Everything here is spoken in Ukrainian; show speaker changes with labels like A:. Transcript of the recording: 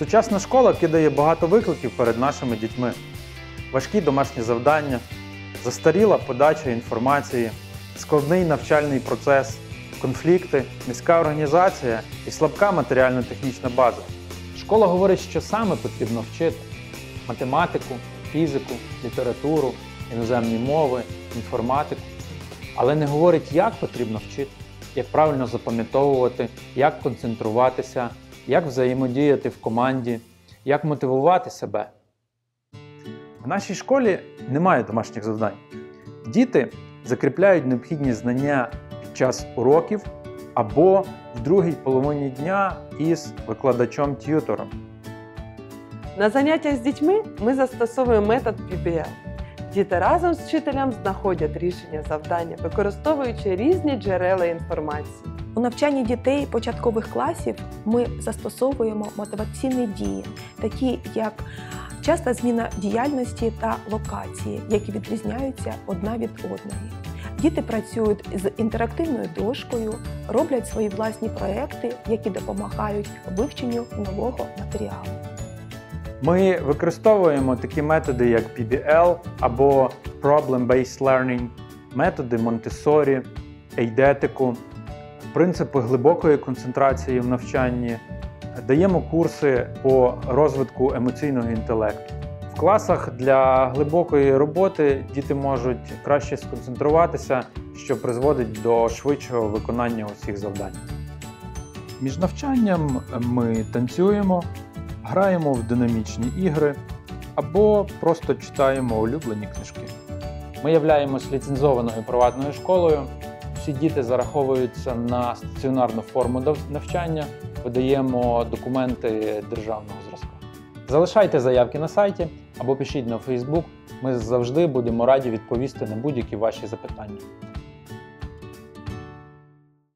A: Сучасна школа кидає багато викликів перед нашими дітьми: важкі домашні завдання, застаріла подача інформації, складний навчальний процес, конфлікти, низька організація і слабка матеріально-технічна база. Школа говорить, що саме потрібно вчити: математику, фізику, літературу, іноземні мови, інформатику, але не говорить, як потрібно вчити, як правильно запам'ятовувати, як концентруватися, як взаємодіяти в команді, як мотивувати себе. В нашій школі немає домашніх завдань. Діти закріпляють необхідні знання під час уроків або в другій половині дня із викладачом-т'ютором.
B: На заняттях з дітьми ми застосовуємо метод PBL. Діти разом з вчителем знаходять рішення завдання, використовуючи різні джерела інформації.
C: У навчанні дітей початкових класів ми застосовуємо мотиваційні дії, такі як часта зміна діяльності та локації, які відрізняються одна від одної. Діти працюють з інтерактивною дошкою, роблять свої власні проекти, які допомагають вивченню нового матеріалу.
A: Ми використовуємо такі методи, як PBL або Problem-Based Learning, методи Монтессорі, ейдетику, принципи глибокої концентрації в навчанні, даємо курси по розвитку емоційного інтелекту. В класах для глибокої роботи діти можуть краще сконцентруватися, що призводить до швидшого виконання усіх завдань. Між навчанням ми танцюємо, граємо в динамічні ігри або просто читаємо улюблені книжки. Ми являємось ліцензованою приватною школою. Всі діти зараховуються на стаціонарну форму навчання, видаємо документи державного зразка. Залишайте заявки на сайті або пишіть на Facebook. Ми завжди будемо раді відповісти на будь-які ваші запитання.